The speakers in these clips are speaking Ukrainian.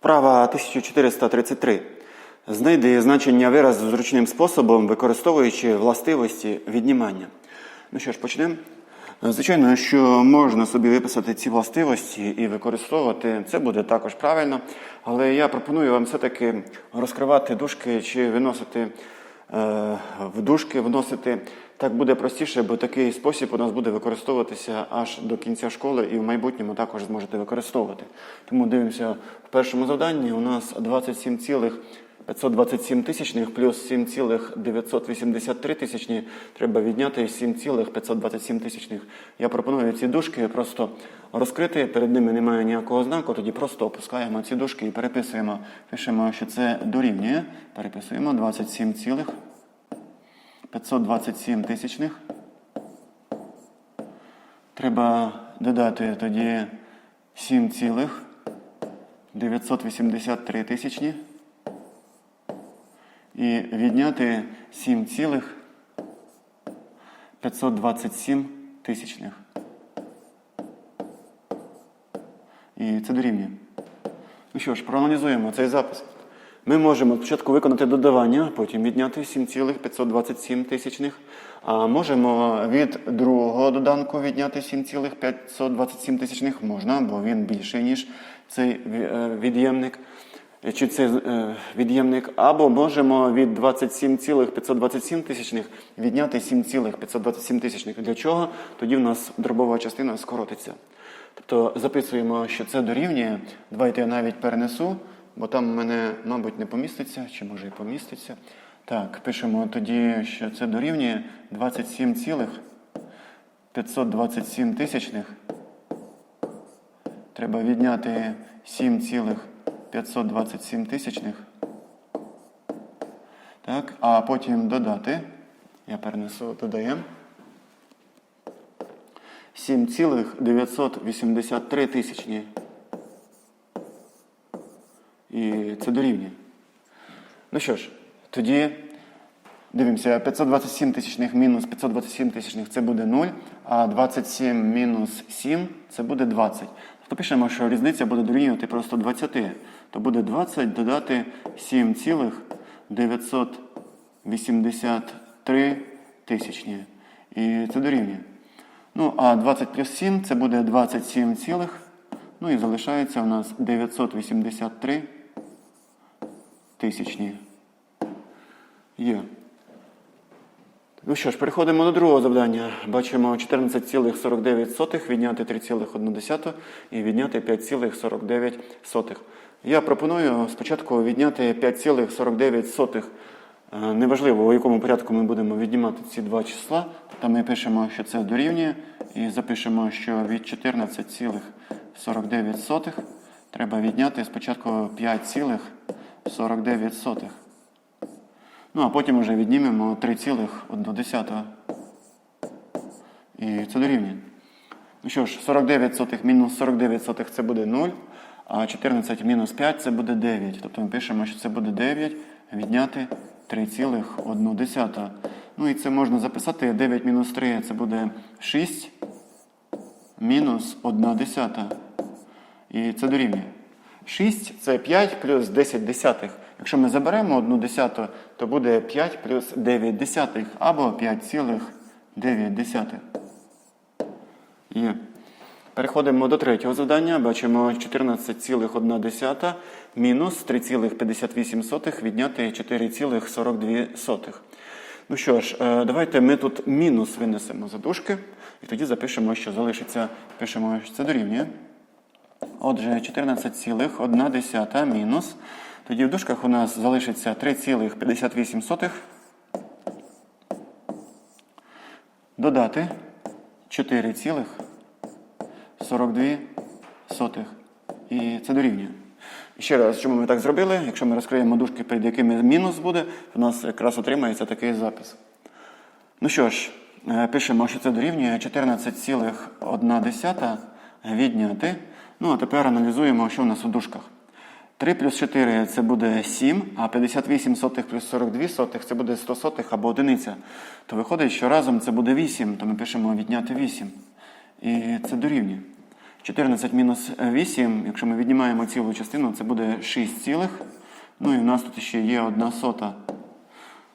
Вправа 1433. Знайди значення виразу зручним способом, використовуючи властивості віднімання. Ну що ж, почнемо. Звичайно, що можна собі виписати ці властивості і використовувати. Це буде також правильно. Але я пропоную вам все-таки розкривати дужки чи виносити е, в дужки, вносити. Так буде простіше, бо такий спосіб у нас буде використовуватися аж до кінця школи і в майбутньому також зможете використовувати. Тому дивимося в першому завданні. У нас 27,527 тисячних плюс 7,983 тисячні. Треба відняти 7,527 тисячних. Я пропоную ці дужки просто розкрити. Перед ними немає ніякого знаку. Тоді просто опускаємо ці дужки і переписуємо. Пишемо, що це дорівнює. Переписуємо 27, 527 тисячних. Треба додати тоді 7,983 тисячні. І відняти 7,527 тисячних. І це дорівнює. Ну що ж, проаналізуємо цей запис. Ми можемо спочатку виконати додавання, потім відняти 7,527 тисячних. А можемо від другого доданку відняти 7,527 тисячних. Можна, бо він більший, ніж цей е, від'ємник. Чи цей е, від'ємник, або можемо від 27,527 тисячних відняти 7,527 тисячних. Для чого? Тоді в нас дробова частина скоротиться. Тобто записуємо, що це дорівнює. Давайте я навіть перенесу, бо там мене, мабуть, не поміститься, чи може і поміститься. Так, пишемо тоді, що це дорівнює 27,527 тисячних. Треба відняти 7,527 тисячних. Так, а потім додати. Я перенесу, додаємо. 7,983 тисячні. І це дорівнює. Ну що ж, тоді дивимося, 527 тисячних мінус 527 тисячних це буде 0, а 27 мінус 7 це буде 20. Тобто пишемо, що різниця буде дорівнювати просто 20. То буде 20 додати 7,983 тисячні. І це дорівнює. Ну, а 20 плюс 7 це буде 27 цілих. Ну і залишається у нас 983 тисячні. Є. Ну що ж, переходимо до другого завдання. Бачимо 14,49 відняти 3,1 і відняти 5,49. Я пропоную спочатку відняти 5,49. Е, Неважливо, у якому порядку ми будемо віднімати ці два числа. Тобто ми пишемо, що це дорівнює, і запишемо, що від 14,49 треба відняти спочатку 5,49. Ну, а потім вже віднімемо 3,1. І це дорівнює. Ну що ж, 49 сотих мінус 49 сотих це буде 0, а 14 мінус 5 це буде 9. Тобто ми пишемо, що це буде 9, відняти 3,1. Ну і це можна записати 9 мінус 3 це буде 6 мінус 1 десята. І це дорівнює. 6 це 5 плюс 10 десятих. Якщо ми заберемо 1 десяту, то буде 5 плюс 9 десятих або 5,9 десятих. Є. Переходимо до третього завдання. Бачимо 14,1 мінус 3,58 відняти 4,42. Ну що ж, е, давайте ми тут мінус винесемо за дужки. І тоді запишемо, що залишиться. Пишемо, що це дорівнює. Отже, 14,1 мінус. Тоді в дужках у нас залишиться 3,58. Додати 4,42. І це дорівнює. І ще раз, чому ми так зробили? Якщо ми розкриємо дужки, перед якими мінус буде, у нас якраз отримається такий запис. Ну що ж, е, пишемо, що це дорівнює 14,1 відняти. Ну, а тепер аналізуємо, що у нас у дужках. 3 плюс 4 це буде 7, а 58 сотих плюс 42 сотих це буде 100 сотих або одиниця. То виходить, що разом це буде 8, то ми пишемо відняти 8. І це дорівнює. 14 мінус 8, якщо ми віднімаємо цілу частину, це буде 6 цілих. Ну і в нас тут ще є 1 сота.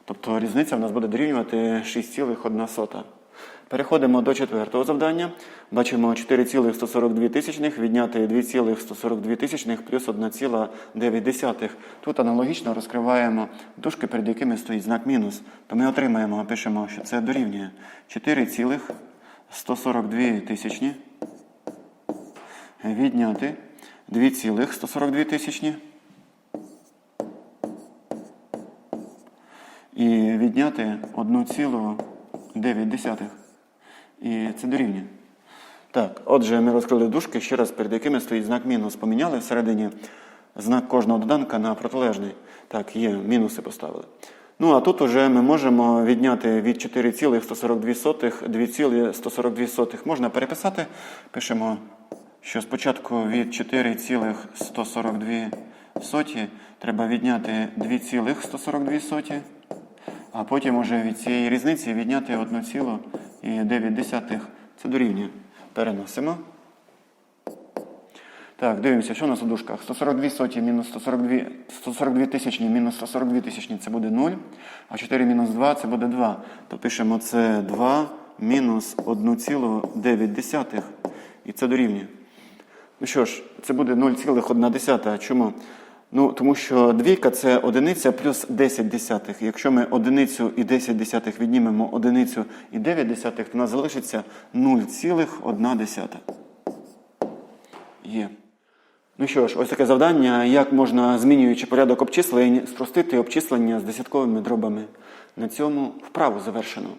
Тобто різниця в нас буде дорівнювати 6,1 сота. Переходимо до четвертого завдання. Бачимо 4,142 тисячних відняти 2,142 тисячних плюс 1,9. Тут аналогічно розкриваємо дужки, перед якими стоїть знак мінус. То ми отримаємо, пишемо, що це дорівнює 4,142 тисячні відняти 2,142 тисячні і відняти 1,9. І це дорівнює. Так, отже, ми розкрили дужки, ще раз перед якими стоїть знак мінус. Поміняли всередині знак кожного доданка на протилежний. Так, є, мінуси поставили. Ну, а тут уже ми можемо відняти від 4,142 2,142. Можна переписати. Пишемо, що спочатку від 4,142 треба відняти 2,142. А потім уже від цієї різниці відняти 1,9. Це дорівнює. Переносимо. Так, дивимося, що у нас у дужках. 142 соті мінус 142, 142 тисячні мінус 142 тисячні це буде 0. А 4 мінус 2 це буде 2. То пишемо це 2 мінус 1,9. І це дорівнює. Ну що ж, це буде 0,1. Чому? Ну, тому що двійка це одиниця плюс 10 десятих. Якщо ми одиницю і 10 десятих віднімемо одиницю і 9 десятих, то у нас залишиться 0,1. Є. Ну що ж, ось таке завдання, як можна, змінюючи порядок обчислень, спростити обчислення з десятковими дробами. На цьому вправу завершено.